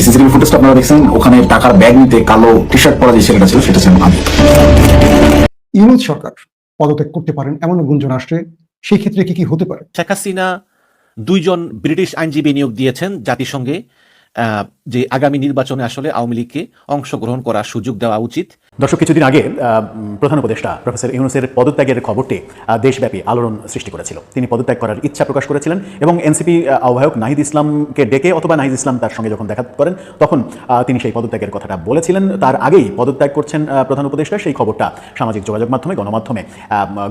যে সিসিটিভি ফুটেজটা আপনারা দেখছেন ওখানে টাকার ব্যাগ নিতে কালো টি শার্ট পরা যে ছেলেটা ছিল সেটা ছিল আমি। ইউনুস সরকার পদত্যাগ করতে পারেন এমন গুঞ্জন আসছে সেই ক্ষেত্রে কি কি হতে পারে? শেখ হাসিনা দুইজন ব্রিটিশ আইনজীবী নিয়োগ দিয়েছেন জাতিসংঘে আহ, যে আগামী নির্বাচনে আসলে আওয়ামী লীগকে অংশগ্রহণ করার সুযোগ দেওয়া উচিত। দর্শক, কিছুদিন আগে প্রধান উপদেষ্টা প্রফেসর ইউনুসের পদত্যাগের খবরটি দেশব্যাপী আলোড়ন সৃষ্টি করেছিল। তিনি পদত্যাগ করার ইচ্ছা প্রকাশ করেছিলেন এবং এনসিপি আহ্বায়ক নাহিদ ইসলামকে ডেকে অথবা নাহিদ ইসলাম তার সঙ্গে যখন দেখা করেন, তখন তিনি সেই পদত্যাগের কথাটা বলেছিলেন। তার আগেই পদত্যাগ করছেন প্রধান উপদেষ্টা। সেই খবরটা সামাজিক যোগাযোগ মাধ্যমে, গণমাধ্যমে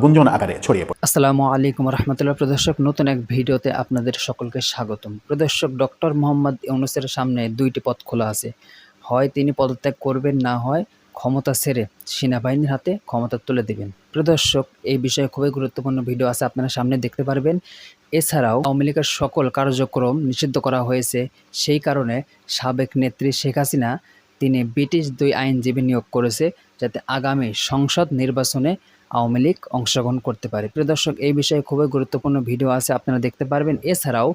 গুঞ্জন আকারে ছড়িয়ে পড়ে। আসসালামু আলাইকুম রহমতুল্লাহ প্রদর্শক, নতুন এক ভিডিওতে আপনাদের সকলকে স্বাগতম। প্রদর্শক ডক্টর মোহাম্মদ ইউনুসের সামনে দুইটি পথ খোলা আছে। হয় তিনি পদত্যাগ করবেন, না হয় ক্ষমতা ছেড়ে সেনাবাহিনীর হাতে ক্ষমতা তুলে দেবেন। প্রদর্শক এই বিষয়ে খুবই গুরুত্বপূর্ণ ভিডিও আছে, আপনারা সামনে দেখতে পারবেন। এছাড়াও আওয়ামী লীগের সকল কার্যক্রম নিষিদ্ধ করা হয়েছে। সেই কারণে সাবেক নেত্রী শেখ হাসিনা, তিনি ব্রিটিশ দুই আইনজীবী নিয়োগ করেছে যাতে আগামী সংসদ নির্বাচনে আওয়ামী লীগ অংশগ্রহণ করতে পারে। প্রিয় দর্শক, এই বিষয়ে খুবই গুরুত্বপূর্ণ ভিডিও আছে, আপনারা দেখতে পারবেন। এছাড়াও,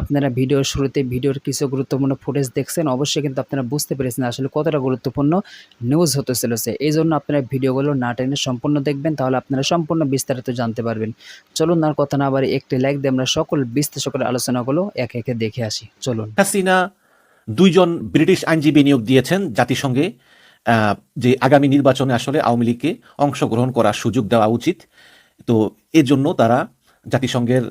আপনারা ভিডিওর শুরুতে ভিডিওর কিছু গুরুত্বপূর্ণ ফুটেজ দেখছেন, অবশ্যই কিন্তু আপনারা বুঝতে পেরেছেন আসলে কতটা গুরুত্বপূর্ণ নিউজ হতে চলেছে। এই জন্য আপনারা ভিডিওগুলো না টেনে সম্পূর্ণ দেখবেন, তাহলে আপনারা সম্পূর্ণ বিস্তারিত জানতে পারবেন। চলুন আর কথা না বাড়ি একটি লাইক দিয়ে আমরা সকল বিশ্লেষকের আলোচনাগুলো একে একে দেখে আসি। চলুন। হাসিনা দুইজন ব্রিটিশ আইনজীবী নিয়োগ দিয়েছেন জাতিসংঘে। যে আগামী নির্বাচনে আসলে আওয়ামী লীগকে অংশগ্রহণ করার সুযোগ দেওয়া উচিত। তো এজন্য জন্য তারা জাতিসংঘের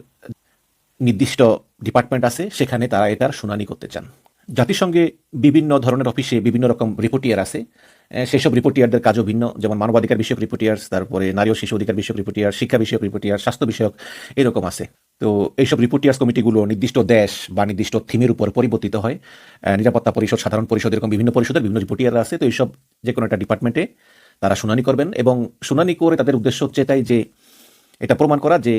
নির্দিষ্ট ডিপার্টমেন্ট আছে, সেখানে তারা এটার শুনানি করতে চান। জাতিসংঘে বিভিন্ন ধরনের অফিসে বিভিন্ন রকম রিপোর্টিয়ার আছে। সেসব রিপোর্টিয়ারদের কাজও ভিন্ন। যেমন মানবাধিকার বিষয়ক রিপোর্টিয়ার্স, তারপরে নারী ও শিশু অধিকার বিষয়ক রিপোর্টিয়ার, শিক্ষা বিষয়ক রিপোর্টিয়ার, স্বাস্থ্য বিষয়ক এরকম আছে। তো এইসব রিপোর্টিয়ার্স কমিটিগুলো নির্দিষ্ট দেশ বা নির্দিষ্ট থিমের উপর পরিবর্তিত হয়। নিরাপত্তা পরিষদ, সাধারণ পরিষদ এরকম বিভিন্ন পরিষদের বিভিন্ন রিপোর্টিয়াররা আছে। তো এইসব যে কোনো একটা ডিপার্টমেন্টে তারা শুনানি করবেন এবং শুনানি করে তাদের উদ্দেশ্য হচ্ছে এটাই যে, এটা প্রমাণ করা যে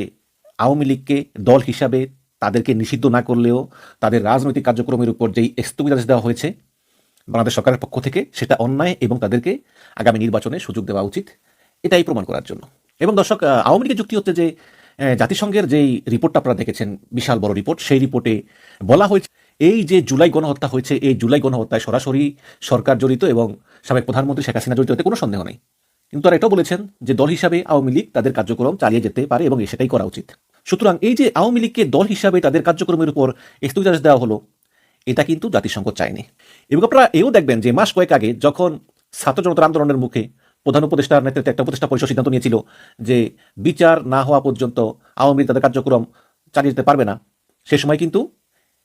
আওয়ামী লীগকে দল হিসাবে তাদেরকে নিষিদ্ধ না করলেও তাদের রাজনৈতিক কার্যক্রমের উপর যেই স্থগিতাদেশ দেওয়া হয়েছে বাংলাদেশ সরকারের পক্ষ থেকে সেটা অন্যায় এবং তাদেরকে আগামী নির্বাচনে সুযোগ দেওয়া উচিত, এটাই প্রমাণ করার জন্য। এবং দর্শক আওয়ামী লীগের যুক্তি হচ্ছে যে জাতিসংঘের যেই রিপোর্টটা আপনারা দেখেছেন, বিশাল বড় রিপোর্ট, সেই রিপোর্টে বলা হয়েছে, এই যে জুলাই গণহত্যা হয়েছে, এই জুলাই গণহত্যায় সরাসরি সরকার জড়িত এবং সাবেক প্রধানমন্ত্রী শেখ হাসিনা জড়িত হতে কোনো সন্দেহ নেই। কিন্তু তারা এটাও বলেছেন যে, দল হিসাবে আওয়ামী লীগ তাদের কার্যক্রম চালিয়ে যেতে পারে এবং সেটাই করা উচিত। সুতরাং এই যে আওয়ামী লীগকে দল হিসাবে তাদের কার্যক্রমের উপর স্থগিতাদেশ দেওয়া হলো এটা কিন্তু জাতিসংঘ চায়নি। এবং আপনারা এও দেখবেন যে মাস কয়েক আগে যখন ছাত্র জনতার আন্দোলনের মুখে প্রধান উপদেষ্টার নেতৃত্বে একটা উপদেষ্টা পরিষদ সিদ্ধান্ত নিয়েছিল যে বিচার না হওয়া পর্যন্ত আওয়ামী লীগ তাদের কার্যক্রম চালিয়ে যেতে পারবে না, সে সময় কিন্তু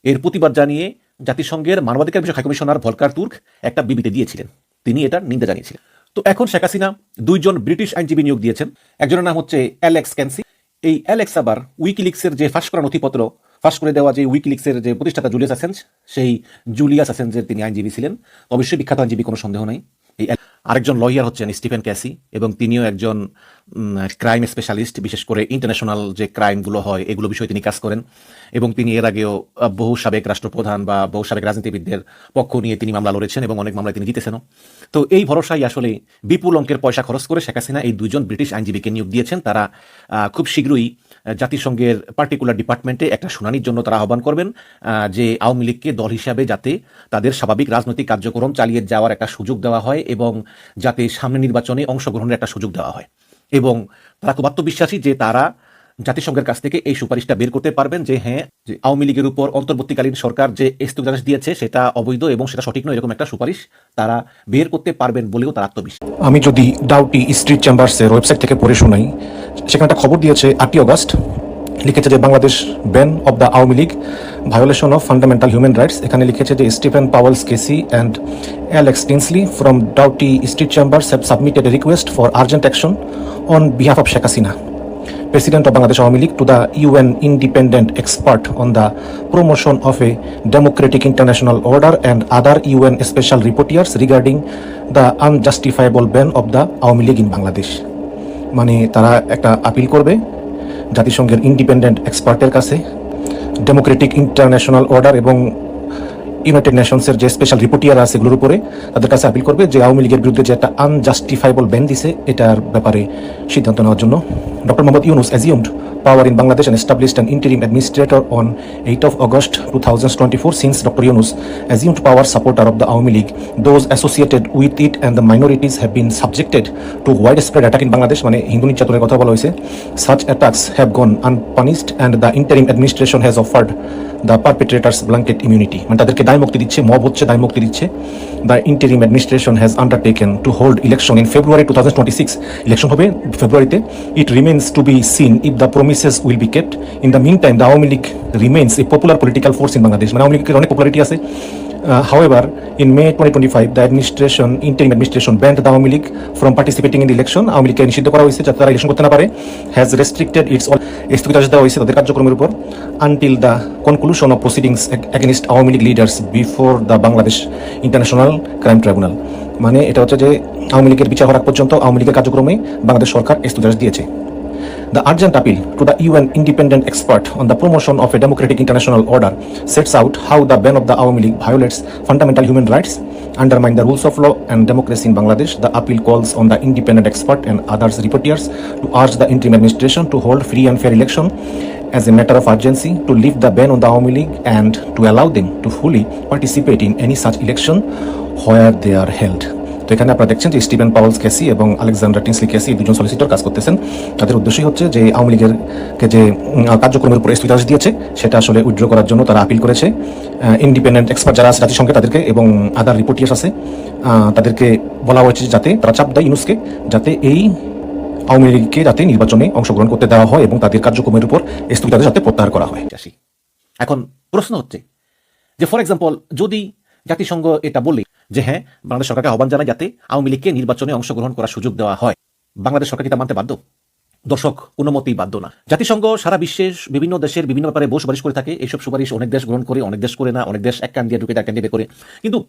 এর প্রতিবাদ জানিয়ে জাতিসংঘের মানবাধিকার বিষয়ক হাইকমিশনার ভলকার তুর্ক একটা বিবৃতি দিয়েছিলেন। তিনি এটার নিন্দা জানিয়েছিলেন। তো এখন শেখ হাসিনা দুইজন ব্রিটিশ আইনজীবী নিয়োগ দিয়েছেন। একজনের নাম হচ্ছে অ্যালেক্স ক্যান্সি। এই অ্যালেক্স আবার উইকিলিক্সের যে ফাঁস করা নথিপত্র ফাঁস করে দেওয়া যে উইকিলিক্সের যে প্রতিষ্ঠাতা জুলিয়াস অ্যাসেন্স সেই জুলিয়াস অ্যাসেন্সের তিনি আইনজীবী ছিলেন। অবশ্যই বিখ্যাত আইনজীবী কোনো সন্দেহ নাই। এই আরেকজন লয়ার হচ্ছেন স্টিফেন ক্যাসি এবং তিনিও একজন ক্রাইম স্পেশালিস্ট বিশেষ করে ইন্টারন্যাশনাল যে ক্রাইমগুলো হয়, এগুলো বিষয়ে তিনি কাজ করেন। এবং তিনি এর আগেও বহু সাবেক রাষ্ট্রপ্রধান বা বহু সাবেক রাজনীতিবিদদের পক্ষ নিয়ে তিনি মামলা লড়েছেন এবং অনেক মামলায় তিনি জিতেছেনও। তো এই ভরসায় আসলে বিপুল অঙ্কের পয়সা খরচ করে শেখ হাসিনা এই দুজন ব্রিটিশ আইনজীবীকে নিয়োগ দিয়েছেন। তারা খুব শীঘ্রই জাতিসংঘের পার্টিকুলার ডিপার্টমেন্টে একটা শুনানির জন্য তারা আহ্বান করবেন যে আওয়ামী লীগকে দল হিসাবে যাতে তাদের স্বাভাবিক রাজনৈতিক কার্যক্রম চালিয়ে যাওয়ার একটা সুযোগ দেওয়া হয় এবং যাতে সামনে নির্বাচনে অংশগ্রহণের একটা সুযোগ দেওয়া হয়। এবং তারা খুব আত্মবিশ্বাসী যে তারা জাতিসংঘের কাছ থেকে এই সুপারিশটা বের করতে পারবেন যে হ্যাঁ যে আওয়ামী লীগের উপর অন্তর্বর্তীকালীন সরকার যে স্থগিতাদেশ দিয়েছে সেটা অবৈধ এবং সেটা সঠিক নয়, এরকম একটা সুপারিশ তারা বের করতে পারবেন বলেও তারা আত্মবিশ্বাস। আমি যদি ডাউটি স্ট্রিট চেম্বার্সের ওয়েবসাইট থেকে পড়ে শোনাই সেখানে একটা খবর দিয়েছে আটই অগস্ট। লিখেছে যে Bangladesh ban of the Awami League, violation of fundamental human rights. এখানে লিখেছে যে Stephen Powles, KC and Alex Tinsley from Doughty Street Chambers have submitted request for urgent action on behalf of Sheikh Hasina. President of Bangladesh Awami League to the UN independent expert on the promotion of a democratic international order and other UN special rapporteurs regarding the unjustifiable ban of the Awami League in Bangladesh. মানে তারা একটা appeal করবে জাতিসংঘের independent এক্সপার্টের কাছে democratic international order এবং united নেশনসের যে স্পেশাল রিপোর্টিয়ার আছে এগুলোর উপরে তাদের কাছে আপিল করবে যে আওয়ামী লীগের বিরুদ্ধে যে একটা আনজাস্টিফাইবল ব্যান দিছে, এটার ব্যাপারে সিদ্ধান্ত নেওয়ার জন্য। Doctor Mohammad Yunus assumed power in Bangladesh and established an interim administrator on 8th of August 2024 since Dr. Yunus assumed power supporter of the Awami League. Those associated with it and the minorities have been subjected to widespread attack in Bangladesh মানে হিন্দু নির্যাতনের কথা বলা হয়েছে such attacks have gone unpunished and the interim administration has offered the perpetrators blanket immunity মানে তাদেরকে দায় মুক্তি দিচ্ছে, মব হচ্ছে দায় মুক্তি দিচ্ছে। The interim administration has undertaken to hold election in February two thousand twenty six election হবে ফেব্রুয়ারিতে it remains to be seen if the promises will be kept in the meantime the Awami League remains a popular political force in Bangladesh মানে আওয়ামী লীগের অনেক popularity আছে। Uh, however, in May 2025, the administration, interim administration banned the Awami League from participating in the election. Awami লীগকে নিষিদ্ধ করা হয়েছে যাতে তারা ইলেকশন করতে না পারে has restricted its all স্থগিতাদেশ দেওয়া হয়েছে তাদের কার্যক্রমের উপর until the conclusion of proceedings ag- against Awami League leaders before the Bangladesh International Crime Tribunal মানে এটা হচ্ছে যে আওয়ামী লীগের বিচার হওয়ার পর্যন্ত আওয়ামী লীগের কার্যক্রমে বাংলাদেশ সরকার স্থগিতাদেশ দিয়েছে The urgent appeal to the UN independent expert on the promotion of a democratic international order sets out how the ban of the Awami League violates fundamental human rights, undermine the rules of law and democracy in Bangladesh. The appeal calls on the independent expert and others reporters to urge the interim administration to hold free and fair election as a matter of urgency to lift the ban on the Awami League and to allow them to fully participate in any such election where they are held. তো এখানে আপনারা দেখছেন যে Steven Powles KC এবং Alexander Tinsley KC এই দুজন solicitor কাজ করতেছেন। তাদের উদ্দেশ্যই হচ্ছে যে আওয়ামী লীগের যে কার্যক্রমের উপর স্থগিতাদেশ দিয়েছে, সেটা আসলে উইথড্র করার জন্য তারা আপিল করেছে। ইন্ডিপেন্ডেন্ট এক্সপার্ট যারা আছে জাতিসংঘে তাদেরকে এবং আদার রিপোর্টিয়ার্স আছে তাদেরকে বলা হয়েছে যাতে তারা চাপ দেয় ইউনুসকে, যাতে এই আওয়ামী লীগকে যাতে নির্বাচনে অংশগ্রহণ করতে দেওয়া হয় এবং তাদের কার্যক্রমের উপর স্থগিতাদেশ যাতে প্রত্যাহার করা হয়। এখন প্রশ্ন হচ্ছে যে ফর এক্সাম্পল যদি জাতিসংঘ এটা বলে যে হ্যাঁ বাংলাদেশ সরকারকে আহ্বান জানায় যাতে আওয়ামী লীগকে নির্বাচনে অংশগ্রহণ করার সুযোগ দেওয়া হয়। বাংলাদেশ সরকার কি মানতে বাধ্য? দর্শক কোনো মতেই বাধ্য না। জাতিসংঘ সারা বিশ্বের বিভিন্ন দেশের বিভিন্ন ব্যাপারে বস সুপারিশ করে থাকে। এইসব সুপারিশ অনেক দেশ গ্রহণ করে, অনেক দেশ করে না, অনেক দেশ এক কান দিয়ে ঢুকে এক কান দিয়ে করে। কিন্তু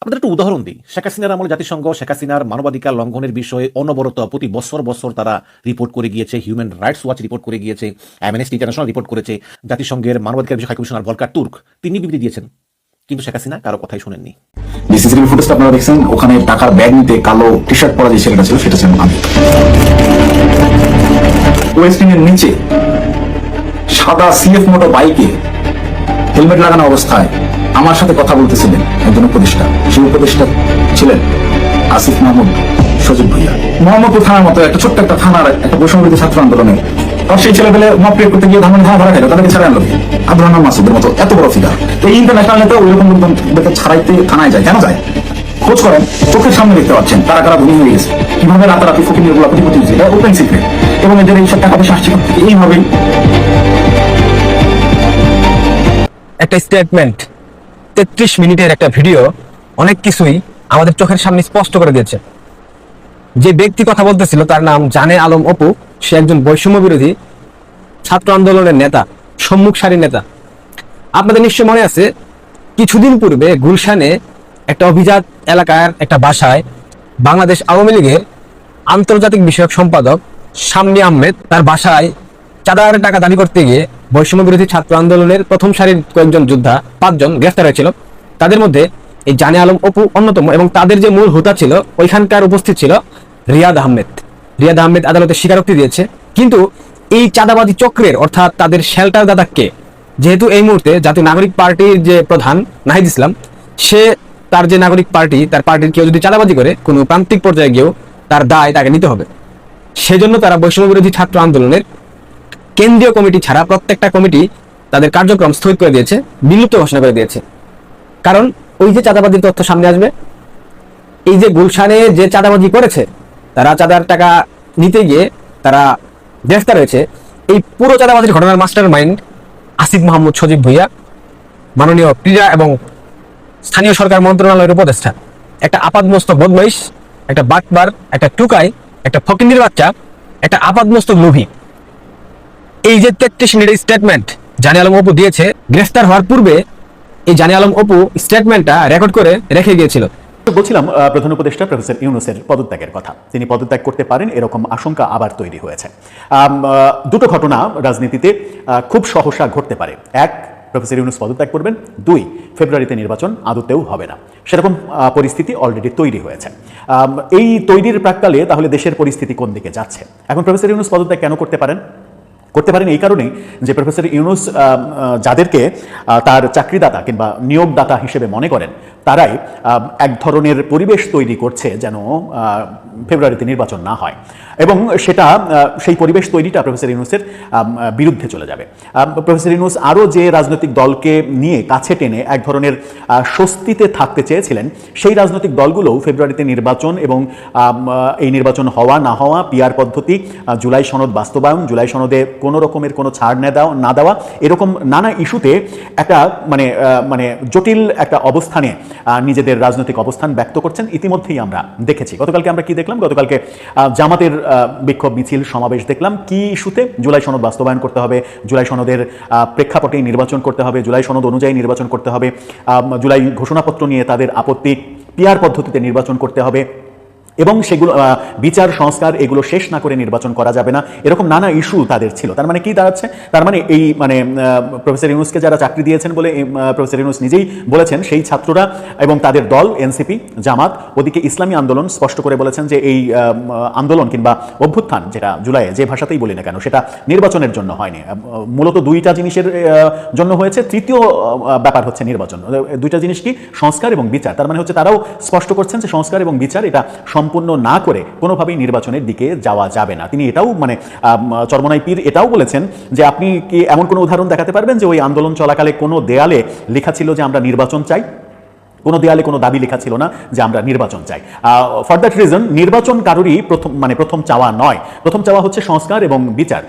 আপনাদের একটু উদাহরণ দিই। শেখ হাসিনার আমলে জাতিসংঘ, শেখ হাসিনার মানবাধিকার লঙ্ঘনের বিষয়ে অনবরত প্রতি বছর বছর তারা রিপোর্ট করে গিয়েছে, হিউম্যান রাইটস ওয়াচ রিপোর্ট করে গিয়েছে, অ্যামনেস্টি ইন্টারন্যাশনাল রিপোর্ট করেছে। জাতিসংঘের মানবাধিকার বিষয় হাই কমিশনার ভলকার তুর্ক, তিনি বিবৃতি দিয়েছেন। কিন্তু শেখ হাসিনা কারও কথাই শুনেননি। সিসিটিভি ফুটেজটা আপনারা দেখছেন, ওখানে টাকার ব্যাগ নিতে কালো টি শার্ট পরা যে ছেলেটা ছিল, সেটা ছিলাম আমি। ওয়েস্টিং নিচে সাদা সিএফ মোটো বাইকে হেলমেট লাগানো অবস্থায় আমার সাথে কথা বলতেছিলেন একজন উপদেষ্টা। সেই উপদেষ্টা ছিলেন আসিফ মাহমুদ সজীব ভুইয়া। মোহাম্মদপুর থানার মতো একটা ছোট্ট একটা থানার একটা বৈষম্যবিরোধী ছাত্র আন্দোলনে আর সেই ছেলে পেলে মপ করতে গিয়ে ধামন ধামা ধরা খাইলো, তাদেরকে ছাড়াই আনলো আব্দুল রহমান মাসুদের মতো, এত বড় ফিগার এই ইন্টারন্যাশনাল নেতা ওইরকম লোকজনদেরকে ছাড়াইতে থানায় যায়, কেন যায়? খোঁজ করেন, চোখের সামনে দেখতে পাচ্ছেন কারা কারা ধনী হয়ে গেছে। কীভাবে রাতারাতি ফকিরগুলা কোটিপতি হয়েছে এটা ওপেন সিক্রেট এবং এদের এইসব টাকা পয়সা আসছে? এইভাবেই একটা স্টেটমেন্ট তেত্রিশ মিনিটের একটা ভিডিও অনেক কিছুই আমাদের চোখের সামনে স্পষ্ট করে দিয়েছে। যে ব্যক্তি কথা বলতেছিল, তার নাম জানে আলম অপু। সে একজন বৈষম্য বিরোধী ছাত্র আন্দোলনের নেতা সম্মুখ সারির নেতা। আপনাদের নিশ্চয় মনে আছে, কিছুদিন পূর্বে গুলশানে একটা অভিজাত এলাকার একটা বাসায় বাংলাদেশ আওয়ামী লীগের আন্তর্জাতিক বিষয়ক সম্পাদক শামনি আহমেদ তার বাসায় চাঁদার টাকা দাবি করতে গিয়ে বৈষম্য বিরোধী ছাত্র আন্দোলনের প্রথম সারির কয়েকজন যোদ্ধা, পাঁচজন গ্রেফতার হয়েছিল। তাদের মধ্যে এই জানে আলম অপু অন্যতম এবং তাদের যে মূল হোতা ছিল, ওইখানকার উপস্থিত ছিল রিয়াদ আহমেদ। রিয়াদ আহমেদ আদালতে স্বীকারোক্তি দিয়েছে। কিন্তু এই চাঁদাবাদী চক্রের, অর্থাৎ তাদের শেল্টার দাদাকে যেহেতু এই মুহূর্তে জাতীয় নাগরিক পার্টির যে প্রধান নাহিদ ইসলাম, সে তার যে নাগরিক পার্টি, তার পার্টির কেউ যদি চাঁদাবাজি করে, কোনো প্রান্তিক পর্যায়ে গিয়েও তার দায় তাকে নিতে হবে। সেজন্য তারা বৈষম্য বিরোধী ছাত্র আন্দোলনের কেন্দ্রীয় কমিটি ছাড়া প্রত্যেকটা কমিটি তাদের কার্যক্রম স্থগিত করে দিয়েছে, বিলুপ্ত ঘোষণা করে দিয়েছে। কারণ ওই যে চাঁদাবাজির তথ্য সামনে আসবে, এই যে গুলশানে যে চাঁদাবাজি করেছে তারা চাঁদার টাকা নিতে গিয়ে তারা গ্রেফতার হয়েছে। এই পুরো চাঁদাবাজির ঘটনার মাস্টার মাইন্ড আসিফ মাহমুদ সজীব ভুইয়া, মাননীয় ক্রীড়া এবং স্থানীয় সরকার মন্ত্রণালয়ের উপদেষ্টা। একটা আপাদমস্তক বদমাইশ, একটা বাটবার, একটা টুকাই, একটা ফকিন্দির বাচ্চা, একটা আপাদমস্ত লোভী। এই যে তেত্রিশ মিনিটের স্টেটমেন্ট জানি আলম অপু দিয়েছে, গ্রেফতার হওয়ার পূর্বে এই জানি আলম অপু স্টেটমেন্টটা রেকর্ড করে রেখে গিয়েছিল। বলছিলাম প্রধান উপদেষ্টা প্রফেসর ইউনুসের পদত্যাগের কথা। তিনি পদত্যাগ করতে পারেন, এরকম আশঙ্কা আবার তৈরি হয়েছে। দুটো ঘটনা রাজনীতিতে খুব সহসা ঘটতে পারে। এক, প্রফেসর ইউনুস পদত্যাগ করবেন। দুই, ফেব্রুয়ারিতে নির্বাচন আদতেও হবে না। সেরকম পরিস্থিতি অলরেডি তৈরি হয়েছে। এই তৈরির প্রাককালে তাহলে দেশের পরিস্থিতি কোন দিকে যাচ্ছে? এখন প্রফেসর ইউনুস পদত্যাগ কেন করতে পারেন? করতে পারেন এই কারণেই যে প্রফেসর ইউনুস যাদেরকে তার চাকরিদাতা কিংবা নিয়োগদাতা হিসেবে মনে করেন, তারাই এক ধরনের পরিবেশ তৈরি করছে যেন ফেব্রুয়ারিতে নির্বাচন না হয়। এবং সেটা সেই পরিবেশ তৈরিটা প্রফেসর ইউনুসের বিরুদ্ধে চলে যাবে। প্রফেসর ইউনুস আরও যে রাজনৈতিক দলকে নিয়ে কাছে টেনে এক ধরনের স্বস্তিতে থাকতে চেয়েছিলেন, সেই রাজনৈতিক দলগুলোও ফেব্রুয়ারিতে নির্বাচন এবং এই নির্বাচন হওয়া, না হওয়া পিয়ার পদ্ধতি জুলাই সনদ বাস্তবায়ন, জুলাই সনদে কোনো রকমের কোনো ছাড় না দেওয়া না দেওয়া, এরকম নানা ইস্যুতে একটা মানে মানে জটিল একটা অবস্থানে নিজেদের রাজনৈতিক অবস্থান ব্যক্ত করছেন। ইতিমধ্যেই আমরা দেখেছি। গতকালকে আমরা কি দেখলাম? গতকালকে জামাতের বিক্ষোভ মিছিল সমাবেশ দেখলাম। কি ইস্যুতে? জুলাই সনদ বাস্তবায়ন করতে হবে। জুলাই সনদের প্রেক্ষাপটে নির্বাচন করতে হবে। জুলাই সনদ অনুযায়ী নির্বাচন করতে হবে। জুলাই ঘোষণাপত্র নিয়ে তাদের আপত্তি। পিয়ার পদ্ধতিতে নির্বাচন করতে হবে। এবং সেগুলো বিচার, সংস্কার এগুলো শেষ না করে নির্বাচন করা যাবে না। এরকম নানা ইস্যু তাদের ছিল। তার মানে কি দাঁড়াচ্ছে? তার মানে এই মানে প্রফেসর ইউনুসকে যারা চাকরি দিয়েছেন বলে প্রফেসর ইউনুস নিজেই বলেছেন, সেই ছাত্ররা এবং তাদের দল, এনসিপি, জামাত, ওদিকে ইসলামী আন্দোলন স্পষ্ট করে বলেছেন যে এই আন্দোলন কিংবা অভ্যুত্থান যেটা জুলাইয়ে যে ভাষাতেই বলি না কেন, সেটা নির্বাচনের জন্য হয়নি। মূলত দুইটা জিনিসের জন্য হয়েছে। তৃতীয় ব্যাপার হচ্ছে নির্বাচন। দুইটা জিনিস কি? সংস্কার এবং বিচার। তার মানে হচ্ছে তারাও স্পষ্ট করছেন যে সংস্কার এবং বিচার এটা সম্পূর্ণ না করে কোনোভাবেই নির্বাচনের দিকে যাওয়া যাবে না। তিনি এটাও মানে চরমনাই পীর এটাও বলেছেন যে আপনি কি এমন কোনো উদাহরণ দেখাতে পারবেন যে ওই আন্দোলন চলাকালে কোনো দেয়ালে লেখা ছিল যে আমরা নির্বাচন চাই? কোনো দেয়ালে কোনো দাবি লেখা ছিল না যে আমরা নির্বাচন চাই। ফর দ্যাট রিজন নির্বাচন কারোরই প্রথম মানে প্রথম চাওয়া নয়। প্রথম চাওয়া হচ্ছে সংস্কার এবং বিচার।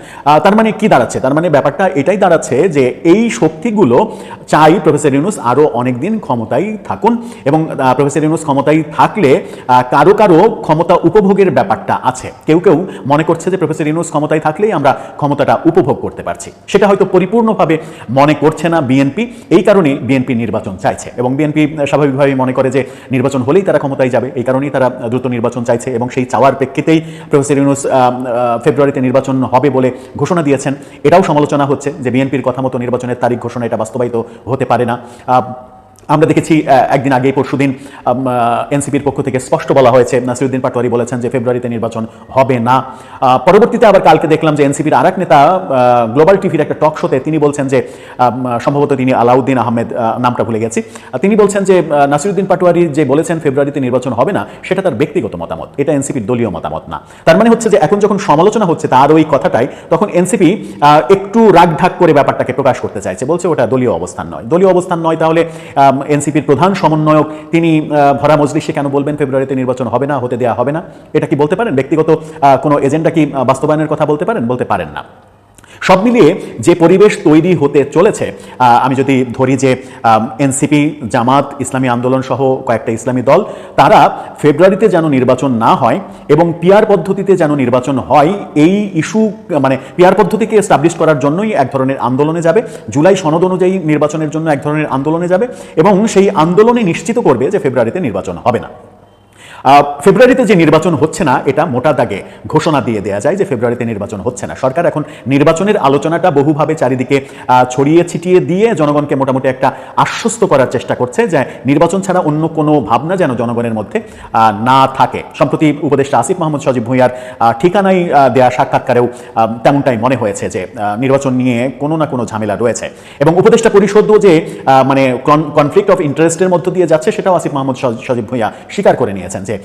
তার মানে কি দাঁড়াচ্ছে? তার মানে ব্যাপারটা এটাই দাঁড়াচ্ছে যে এই শক্তিগুলো চাই প্রফেসর ইউনুস আরও অনেকদিন ক্ষমতায় থাকুন এবং প্রফেসর ইউনুস ক্ষমতায় থাকলে কারও কারও ক্ষমতা উপভোগের ব্যাপারটা আছে। কেউ কেউ মনে করছে যে প্রফেসর ইউনুস ক্ষমতায় থাকলেই আমরা ক্ষমতাটা উপভোগ করতে পারছি। সেটা হয়তো পরিপূর্ণভাবে মনে করছে না বিএনপি। এই কারণে বিএনপি নির্বাচন চাইছে এবং বিএনপি স্বাভাবিকভাবেই মনে করে যে নির্বাচন হলেই তারা ক্ষমতায় যাবে। এই কারণেই তারা দ্রুত নির্বাচন চাইছে এবং সেই চাওয়ার প্রেক্ষিতেই প্রফেসর ইউনুস ফেব্রুয়ারিতে নির্বাচন হবে বলে ঘোষণা দিয়েছেন। এটাও সমালোচনা হচ্ছে যে বিএনপির কথা মতো নির্বাচনের তারিখ ঘোষণা এটা বাস্তবায়িত হতে পারে না। আমরা দেখেছি একদিন আগে পরশুদিন এনসিপির পক্ষ থেকে স্পষ্ট বলা হয়েছে, নাসিরুদ্দিন পাটোয়ারি বলেছেন যে ফেব্রুয়ারিতে নির্বাচন হবে না। পরবর্তীতে আবার কালকে দেখলাম যে এনসিপির আরেক নেতা গ্লোবাল টিভির একটা টক শোতে তিনি বলছেন যে সম্ভবত তিনি আলাউদ্দিন আহমেদ নামটা ভুলে গেছি। তিনি বলছেন যে নাসিরুদ্দিন পাটোয়ারি যে বলেছেন ফেব্রুয়ারিতে নির্বাচন হবে না, সেটা তার ব্যক্তিগত মতামত, এটা এনসিপির দলীয় মতামত না। তার মানে হচ্ছে যে এখন যখন সমালোচনা হচ্ছে তার ওই কথাটাই, তখন এনসিপি একটু রাগঢাক করে ব্যাপারটাকে প্রকাশ করতে চাইছে। বলছে ওটা দলীয় অবস্থান নয়। দলীয় অবস্থান নয় তাহলে এনসিপির প্রধান সমন্বয়ক, তিনি ভরা মজলিসে কেন বলবেন ফেব্রুয়ারিতে নির্বাচন হবে না, হতে দেওয়া হবে না? এটা কি বলতে পারেন? ব্যক্তিগত কোনো এজেন্ডা কি বাস্তবায়নের কথা বলতে পারেন? বলতে পারেন না। সব মিলিয়ে যে পরিবেশ তৈরি হতে চলেছে আমি যদি ধরি যে এনসিপি, জামাত, ইসলামী আন্দোলন সহ কয়েকটা ইসলামী দল, তারা ফেব্রুয়ারিতে যেন নির্বাচন না হয় এবং পিয়ার পদ্ধতিতে যেন নির্বাচন হয়, এই ইস্যু মানে পিয়ার পদ্ধতিকে এস্টাবলিশ করার জন্যই এক ধরনের আন্দোলনে যাবে, জুলাই সনদ অনুযায়ী নির্বাচনের জন্য এক ধরনের আন্দোলনে যাবে এবং সেই আন্দোলনে নিশ্চিত করবে যে ফেব্রুয়ারিতে নির্বাচন হবে না। ফেব্রুয়ারিতে যে নির্বাচন হচ্ছে না, এটা মোটা দাগে ঘোষণা দিয়ে দেওয়া যায় যে ফেব্রুয়ারিতে নির্বাচন হচ্ছে না। সরকার এখন নির্বাচনের আলোচনাটা বহুভাবে চারিদিকে ছড়িয়ে ছিটিয়ে দিয়ে জনগণকে মোটামুটি একটা আশ্বস্ত করার চেষ্টা করছে যে নির্বাচন ছাড়া অন্য কোনো ভাবনা যেন জনগণের মধ্যে না থাকে। সম্প্রতি উপদেষ্টা আসিফ মাহমুদ সজীব ভুঁইয়ার ঠিকানায় দেয়া সাক্ষাৎকারেও তেমনটাই মনে হয়েছে যে নির্বাচন নিয়ে কোনো না কোনো ঝামেলা রয়েছে। এবং উপদেষ্টা পরিষদও যে মানে কনফ্লিক্ট অফ ইন্টারেস্টের মধ্য দিয়ে যাচ্ছে, সেটাও আসিফ মাহমুদ সজ- সজীব ভুঁইয়া স্বীকার করে নিয়েছেন যে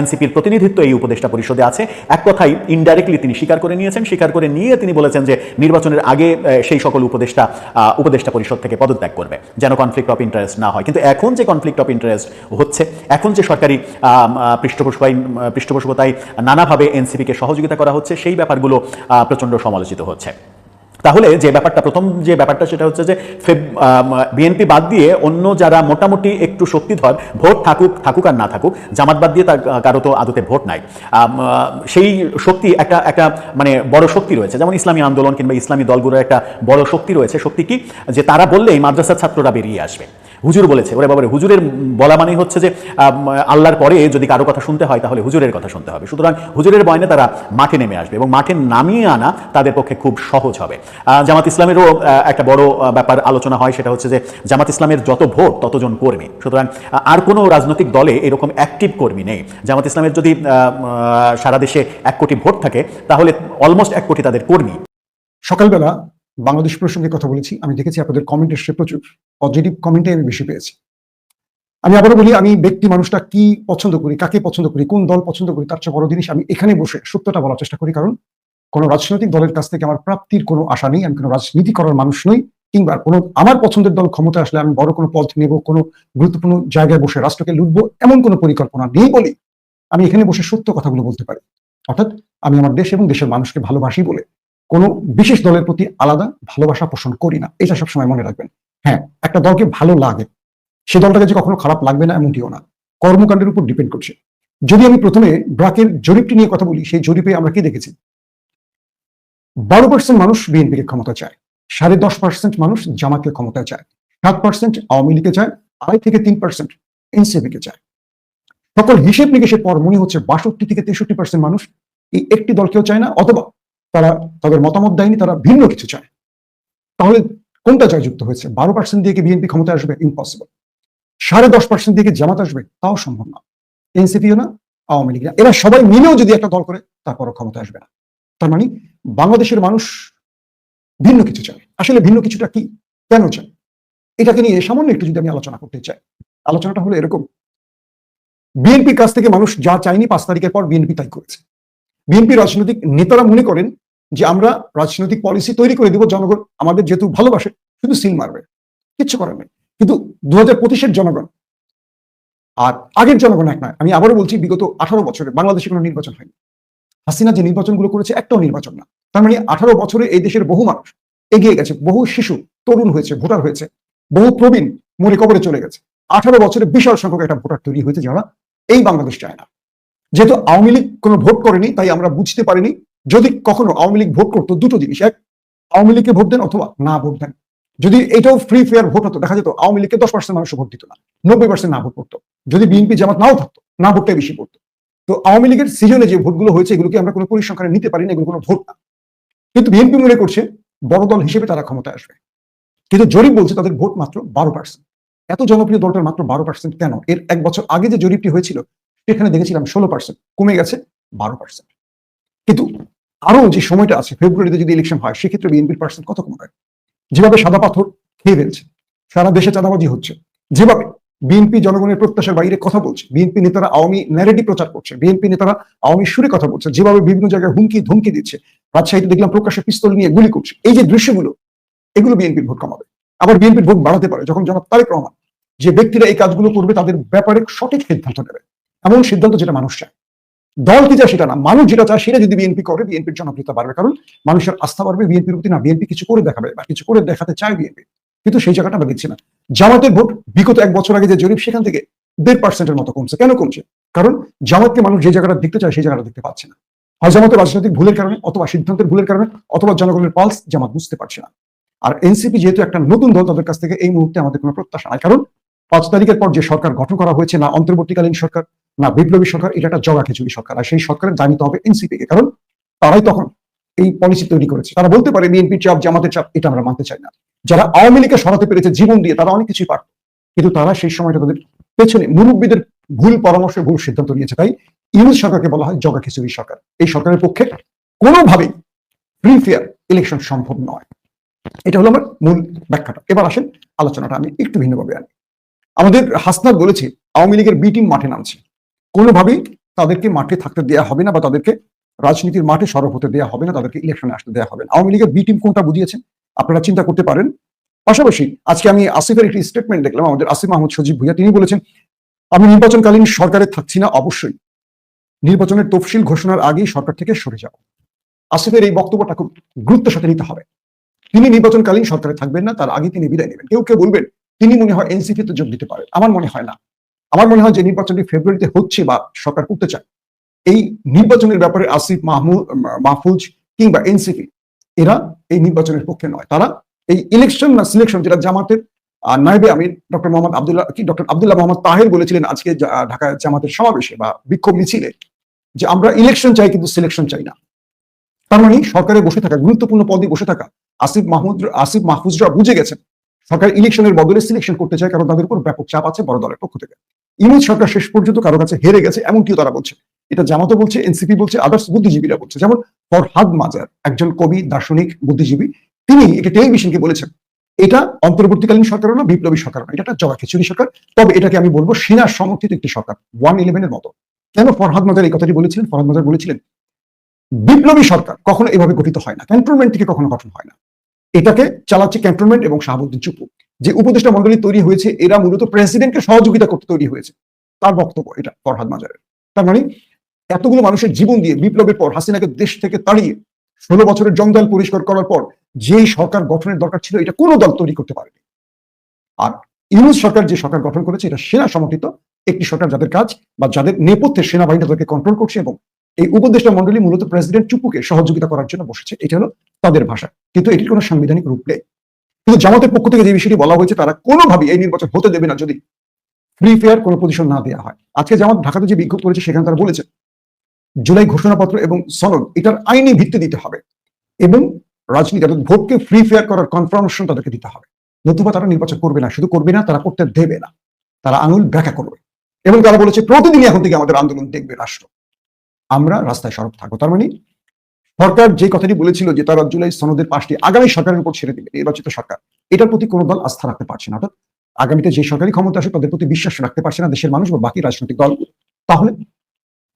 এনসিপির প্রতিনিধিত্ব এই উপদেষ্টা পরিষদে আছে। এক কথাই ইনডাইরেক্টলি তিনি স্বীকার করে নিয়েছেন। স্বীকার করে নিয়ে তিনি বলেছেন যে, নির্বাচনের আগে সেই সকল উপদেষ্টা উপদেষ্টা পরিষদ থেকে পদত্যাগ করবে, যেন কনফ্লিক্ট অফ ইন্টারেস্ট না হয়। কিন্তু এখন যে কনফ্লিক্ট অফ ইন্টারেস্ট হচ্ছে, এখন যে সরকারি পৃষ্ঠপোষকায় পৃষ্ঠপোষকতায় নানাভাবে এনসিপিকে সহযোগিতা করা হচ্ছে, সেই ব্যাপারগুলো প্রচণ্ড সমালোচিত হচ্ছে। তাহলে যে ব্যাপারটা, প্রথম যে ব্যাপারটা সেটা হচ্ছে যে বিএনপি বাদ দিয়ে অন্য যারা মোটামুটি একটু শক্তিধর, ভোট থাকুক থাকুক আর না থাকুক, জামাত বাদ দিয়ে তার, কারও তো আদতে ভোট নাই। সেই শক্তি একটা একটা মানে বড় শক্তি রয়েছে। যেমন ইসলামী আন্দোলন কিংবা ইসলামী দলগুলোর একটা বড় শক্তি রয়েছে। শক্তি কি? যে তারা বললেই মাদ্রাসার ছাত্ররা বেরিয়ে আসবে। হুজুর বলেছে, ওরে বাবারে, হুজুরের বলা মানেই হচ্ছে যে আল্লাহর পরে যদি কারও কথা শুনতে হয় তাহলে হুজুরের কথা শুনতে হবে। সুতরাং হুজুরের বয়নে তারা মাঠে নেমে আসবে এবং মাঠে নামিয়ে আনা তাদের পক্ষে খুব সহজ হবে। জামাত ইসলামেরও একটা বড় ব্যাপার আলোচনা হয়, সেটা হচ্ছে যে জামাত ইসলামের যত ভোট, ততজন কর্মী। সুতরাং আর কোনো রাজনৈতিক দলে এরকম অ্যাক্টিভ কর্মী নেই। জামাত ইসলামের যদি সারা দেশে এক কোটি ভোট থাকে, তাহলে অলমোস্ট এক কোটি তাদের কর্মী। সকালবেলা বাংলাদেশ প্রসঙ্গে কথা বলেছি। আমি দেখেছি আপনাদের কমেন্ট এসে প্রচুর পজিটিভ কমেন্টে আমি বেশি পেয়েছি। আমি আবারও বলি, আমি ব্যক্তি মানুষটা কি পছন্দ করি, কাকে পছন্দ করি, কোন দল পছন্দ করি, তার চেয়ে বড় জিনিস আমি এখানে বসে সত্যটা বলার চেষ্টা করি। কারণ কোনো রাজনৈতিক দলের কাছ থেকে আমার প্রাপ্তির কোনো আশা নেই, আমি কোনো রাজনীতি করার মানুষ নই, কিংবা কোনো আমার পছন্দের দল ক্ষমতা আসলে আমি বড় কোনো পদ নেব, কোনো গুরুত্বপূর্ণ জায়গায় বসে রাষ্ট্রকে লুটবো, এমন কোনো পরিকল্পনা নেই বলি আমি এখানে বসে সত্য কথাগুলো বলতে পারি। অর্থাৎ আমি আমার দেশ এবং দেশের মানুষকে ভালোবাসি বলে কোনো বিশেষ দলের প্রতি আলাদা ভালোবাসা পোষণ করি না, এটা সবসময় মনে রাখবেন। হ্যাঁ একটা দলকে ভালো লাগে, সে দলটাকে যে কখনো খারাপ লাগবে না এমনটিও না, কর্মকাণ্ডের উপর ডিপেন্ড করছে। যদি আমি প্রথমে ব্রাকের জরিপটি নিয়ে কথা বলি, সেই জরিপে আমরা কি দেখেছি? বারো পার্সেন্ট মানুষ বিএনপিকে ক্ষমতা চায়, সাড়ে দশ পার্সেন্ট মানুষ জামাতকে ক্ষমতা চায়, সাত পার্সেন্ট আওয়ামী লীগকে চায়, আড়াই থেকে তিন পার্সেন্ট এনসিপিকে চায়। সকল হিসেব নিকেশের পর মনে হচ্ছে বাষট্টি থেকে তেষট্টি পার্সেন্ট মানুষ এই একটি দলকেও চায় না, অথবা তারা তাদের মতামত দেয়নি, তারা ভিন্ন কিছু চায়। তাহলে কোনটা জয়যুক্ত হয়েছে? বারো পার্সেন্ট দিয়ে কি বিএনপি ক্ষমতা আসবে? ইম্পসিবল সাড়ে দশ পার্সেন্ট দিয়ে কি জামাত আসবে? তাও সম্ভব না। এনসিপিও না, আওয়ামী লীগ না। এরা সবাই মিলেও যদি একটা দল করে, তারপরও ক্ষমতা আসবে না। তার মানে বাংলাদেশের মানুষ ভিন্ন কিছু চায়। আসলে ভিন্ন কিছুটা কি? কেন চায়? এটাকে নিয়ে সামান্য একটু যদি আমি আলোচনা করতে চাই। আলোচনাটা হলো এরকম। বিএনপির কাছ থেকে মানুষ যা চায়নি পাঁচ তারিখের পর বিএনপি তাই করেছে। বিএনপি রাজনৈতিক নেতারা মনে করেন যে আমরা রাজনৈতিক পলিসি তৈরি করে দেব, জনগণ আমাদের যেহেতু ভালোবাসে, শুধু সিল মারবে। কিচ্ছু করার নেই। কিন্তু দু হাজার পঁচিশের জনগণ, আর আগের জনগণ এক নয়, আমি আবারও বলছি বিগত আঠারো বছরে বাংলাদেশে কোনো নির্বাচন হয়নি। হাসিনা যে নির্বাচনগুলো করেছে একটাও নির্বাচন না। তার মানে আঠারো বছরে এই দেশের বহু মানুষ এগিয়ে গেছে, বহু শিশু, তরুণ হয়েছে, ভোটার হয়েছে, বহু প্রবীণ মরে কবরে চলে গেছে। আঠারো বছরে বিশাল সংখ্যক একটা ভোটার তৈরি হয়েছে যারা এই বাংলাদেশ চায় না। যেহেতু আওয়ামী লীগ কোনো ভোট করেনি, তাই আমরা বুঝতে পারিনি যদি কখনো আওয়ামী লীগ ভোট করতো দুটো জিনিস। এক, আওয়ামী লীগকে ভোট দেন অথবা না ভোট দেন। যদি এটাও ফ্রি ফেয়ার ভোট হতো, দেখা যেত আওয়ামী লীগকে দশ পার্সেন্ট মানুষ ভোট দিত না, নব্বই পার্সেন্ট না ভোট করতো। যদি বিএনপি জামাত নাও থাকতো, না ভোটটাই বেশি পড়তো। তো আওয়ামী লীগের সিজনে যে ভোটগুলো হয়েছে, এগুলোকে আমরা কোনো পরিসংখ্যানে নিতে পারি না এগুলো কোনো ভোট না। কিন্তু বিএনপি মনে করছে বড় দল হিসেবে তারা ক্ষমতায় আসবে। কিন্তু জরিপ বলছে তাদের ভোট মাত্র বারো পার্সেন্ট এত জনপ্রিয় দলটার মাত্র বারো পার্সেন্ট কেন? এর এক বছর আগে যে জরিপটি হয়েছিল, সেখানে দেখেছিলাম ষোলো পার্সেন্ট কমে গেছে বারো পার্সেন্ট কিন্তু আরও যে সময়টা আছে, ফেব্রুয়ারিতে যদি ইলেকশন হয়, সেক্ষেত্রে বিএনপির পার্সেন্ট কত কমবে যেভাবে সাদা পাথর খেয়ে ফেলছে, সারা দেশে চাঁদাবাজি হচ্ছে, যেভাবে বিএনপি জনগণের প্রত্যাশার বাইরে কথা বলছে। বিএনপি নেতারা আওয়ামী ন্যারেটিভ প্রচার করছে। বিএনপি নেতারা আওয়ামী সুরে কথা বলছে। যেভাবে বিভিন্ন জায়গায় হুমকি, ধমকি দিচ্ছে। রাজশাহীতে দেখলাম প্রকাশ্যে পিস্তল নিয়ে গুলি করছে। এই যে দৃশ্যগুলো, এগুলো বিএনপির ভোট কমাবে। আবার বিএনপির ভোট বাড়াতে পারে। যখন জনাব তারেক রহমান যে ব্যক্তিরা এই কাজগুলো করবে, তাদের ব্যাপারে সঠিক সিদ্ধান্ত নেবে। এমন সিদ্ধান্ত যেটা মানুষ চায়। দল কি চায় সেটা না। মানুষ যেটা চায় সেটা যদি বিএনপি করে, বিএনপির জনপ্রিয়তা বাড়বে। কারণ মানুষের আস্থা বাড়বে, বিএনপির প্রতি না, বিএনপি কিছু করে দেখাবে বা কিছু করে দেখাতে চায় বিএনপি। কিন্তু সেই জায়গাটা আমরা দেখছি না। জামাতের ভোট বিগত এক বছর আগে যে জরিপ, সেখান থেকে দেড় পার্সেন্টের মতো কমছে। কেন কমছে? কারণ জামাতকে মানুষ যে জায়গাটা দেখতে চায়, সেই জায়গাটা দেখতে পাচ্ছে না। হয় জামাতের রাজনৈতিক ভুলের কারণে, অথবা সিদ্ধান্তের ভুলের কারণে, অথবা জনগণের পালস জামাত বুঝতে পারছে না। আর এনসিপি যেহেতু একটা নতুন দল, তাদের কাছ থেকে এই মুহূর্তে আমাদের কোনো প্রত্যাশা নাই। কারণ পাঁচ তারিখের পর যে সরকার গঠন করা হয়েছে, না অন্তর্বর্তীকালীন সরকার, না বিপ্লবী সরকার, এটা একটা জগা খিচুড়ি সরকার। আর সেই সরকারের দায় নিতে হবে এনসিপি কে। কারণ তারাই তখন এই পলিসি তৈরি করেছে। তারা বলতে পারে বিএনপির চাপ, জামাতের চাপ, এটা আমরা মানতে চাই না। যারা আওয়ামী লীগকে সরাতে পেরেছে জীবন দিয়ে, তারা অনেক কিছুই পারত। কিন্তু তারা সেই সময়টা তাদের পেছনে মুরব্বীদের ভুল পরামর্শে, ভুল সিদ্ধান্ত নিয়েছে। তাই ইউনুস সরকারকে বলা হয় জগা খিচুড়ি সরকার। এই সরকারের পক্ষে কোনোভাবেই ফ্রি ফেয়ার ইলেকশন সম্ভব নয়। এটা হলো আমার মূল ব্যাখ্যাটা। এবার আসেন আলোচনাটা আমি একটু ভিন্নভাবে আনি। আমাদের হাসনাত বলেছে, আওয়ামী লীগের বি টিম মাঠে নামছে। কোনোভাবেই তাদেরকে মাঠে থাকতে দেওয়া হবে না বা তাদেরকে রাজনীতির মাঠে সরব হতে দেওয়া হবে না, তাদেরকে ইলেকশনে আসতে দেওয়া হবে না। আওয়ামী লীগের বি টিম কোনটা বুঝিয়েছেন? আপনারা চিন্তা করতে পারেন। পাশাপাশি আজকে আমি আসিফের একটি স্টেটমেন্ট দেখলাম, আমাদের আসিফ মাহমুদ সজীব ভুইয়া। তিনি বলেছেন, আমি নির্বাচনকালীন সরকারে থাকছি না, অবশ্যই। নির্বাচনের তফসিল ঘোষণার আগেই সরকার থেকে সরে যাব। আসিফের এই বক্তব্যটা খুব গুরুত্বের সাথে নিতে হবে। তিনি নির্বাচনকালীন সরকারে থাকবেন না, তার আগে তিনি বিদায় নেবেন। কেউ কেউ বলবেন, তিনি মনে হয় এনসিপি তে যোগ দিতে পারেন। আমার মনে হয় না। আমার মনে হয় যে নির্বাচনটি ফেব্রুয়ারিতে হচ্ছে বা সরকার করতে চায়। এই নির্বাচনের ব্যাপারে আসিফ মাহমুদ, মাহফুজ কিংবা এনসিপি, এরা এই নির্বাচনের পক্ষে নয়। তারা এই ইলেকশন না সিলেকশন যেটা জামাতের নাইবে আমি ডক্টর মোহাম্মদ আব্দুল্লাহ, কি ডক্টর আব্দুল্লাহ মোহাম্মদ তাহের বলেছিলেন আজকে ঢাকা জামাতের সমাবেশে বা বিক্ষোভ মিছিলে, যে আমরা ইলেকশন চাই কিন্তু সিলেকশন চাই না। তার মানে সরকারে বসে থাকা, গুরুত্বপূর্ণ পদে বসে থাকা আসিফ মাহমুদ, আসিফ মাহফুজরা বুঝে গেছেন সরকার ইলেকশনের বদলে সিলেকশন করতে চায় কারণ তাদের উপর ব্যাপক চাপ আছে বড় দলের পক্ষ থেকে। ইমেজ সরকার শেষ পর্যন্ত কারও কাছে হেরে গেছে, এমনটিও তারা বলছে। এটা জামাতও বলছে, এনসিপি বলছে আদার্স বুদ্ধিজীবীরা বলছে। যেমন ফরহাদ মাজার, একজন কবি, দার্শনিক, বুদ্ধিজীবী, তিনি একটি টেলিভিশনকে বলেছেন, এটা অন্তর্বর্তীকালীন সরকারও না বিপ্লবী সরকার না এটা একটা জগা খিচুড়ি সরকার। তবে এটাকে আমি বলব, সেনা সমর্থিত একটি সরকার ওয়ান ইলেভেনের মতো। কেন ফরহাদ মাজার এই কথাটি বলেছিলেন? ফরহাদ মাজার বলেছিলেন, বিপ্লবী সরকার কখনো এভাবে গঠিত হয় না ক্যান্টনমেন্ট থেকে কখনো গঠন হয় না। এটাকে চালাচ্ছে ক্যান্টনমেন্ট এবং শাহাবুদ্দিন চুপু। যে উপদেষ্টা মন্ডলী তৈরি হয়েছে, এরা মূলত প্রেসিডেন্টকে সহযোগিতা করতে তৈরি হয়েছে। তার বক্তব্য এটা, ফরহাদ মাজারের। তার মানে এতগুলো মানুষের জীবন দিয়ে বিপ্লবের পর, হাসিনাকে দেশ থেকে তাড়িয়ে ষোলো বছরের জঞ্জাল পরিষ্কার করার পর, যেই সরকার গঠনের দরকার ছিল, এটা কোনো দল তৈরি করতে পারেনি। আর ইউনুস সরকার যে সরকার গঠন করেছে, এটা সেনা সমর্থিত, একটি সরকার যাদের কাজ বা যাদের নেপথ্যে সেনাবাহিনী তাদেরকে কন্ট্রোল করছে এবং এই উপদেষ্টা মন্ডলী মূলত প্রেসিডেন্ট চুপুকে সহযোগিতা করার জন্য বসেছে, এটা হলো তাদের ভাষা। কিন্তু এটির কোনো সাংবিধানিক রূপ নেই। কিন্তু জামাতের পক্ষ থেকে যে বিষয়টি বলা হয়েছে, তারা কোনোভাবেই এই নির্বাচন হতে দেবে না যদি ফ্রি ফেয়ার কোনো পজিশন না দেওয়া হয়। আজকে জামাত ঢাকাতে যে বিক্ষোভ করেছে, সেখানে তারা বলেছে, জুলাই ঘোষণাপত্র এবং সনদ, এটার আইনি ভিত্তি দিতে হবে এবং রাজনীতি অর্থাৎ ভোটকে ফ্রি ফেয়ার করার কনফার্মেশন তাদেরকে দিতে হবে। নতুবা তারা নির্বাচন করবে না, শুধু করবে না, তারা করতে দেবে না। তারা আঙুল ব্যাখ্যা করবে। এবং তারা বলেছে, প্রতিদিনই এখন থেকে আমাদের আন্দোলন দেখবে রাষ্ট্র। আমরা রাস্তায় সরব থাকব। তার মানে সরকার যে কথাটি বলেছিল যে তারা জুলাই সনদের পাশটি আগামী সরকারের উপর ছেড়ে দিবে, নির্বাচিত সরকার, এটার প্রতি কোনো দল আস্থা রাখতে পারছে না। অর্থাৎ আগামীতে যে সরকারি ক্ষমতা আসে তাদের প্রতি বিশ্বাস রাখতে পারছে না দেশের মানুষ বা বাকি রাজনৈতিক দলগুলো। তাহলে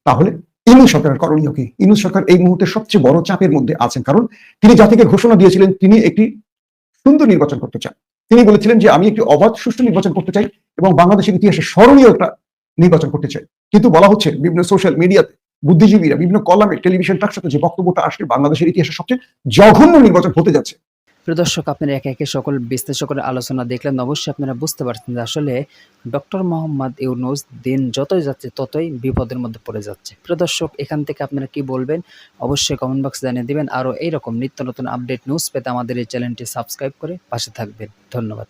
তাহলে ইনু সরকারের করণীয় কি? ইনু সরকার এই মুহূর্তে সবচেয়ে বড় চাপের মধ্যে আছেন কারণ তিনি জাতিকে ঘোষণা দিয়েছিলেন তিনি একটি সুন্দর নির্বাচন করতে চান। তিনি বলেছিলেন যে, আমি একটি অবাধ, সুষ্ঠু নির্বাচন করতে চাই এবং বাংলাদেশের ইতিহাসে স্মরণীয় একটা নির্বাচন করতে চাই। কিন্তু বলা হচ্ছে বিভিন্ন সোশ্যাল মিডিয়াতে বুদ্ধিজীবীরা বিভিন্ন কলামে টেলিভিশন টাকসাতে যে বক্তব্যটা আসলে বাংলাদেশের ইতিহাসে সবচেয়ে জঘন্য নির্বাচন হতে যাচ্ছে। প্রিয় দর্শক, আপনারা একে একে সকল বিশ্লেষকের আলোচনা দেখলেন। অবশ্যই আপনারা বুঝতে পারছেন যে আসলে ডক্টর মোহাম্মদ ইউনুস দিন যতই যাচ্ছে, ততই বিপদের মধ্যে পড়ে যাচ্ছে। প্রিয় দর্শক, এখান থেকে আপনারা কি বলবেন? অবশ্যই কমেন্ট বক্সে জানিয়ে দিবেন। আরও এইরকম নিত্য নতুন আপডেট নিউজ পেতে আমাদের এই চ্যানেলটি সাবস্ক্রাইব করে পাশে থাকবেন। ধন্যবাদ।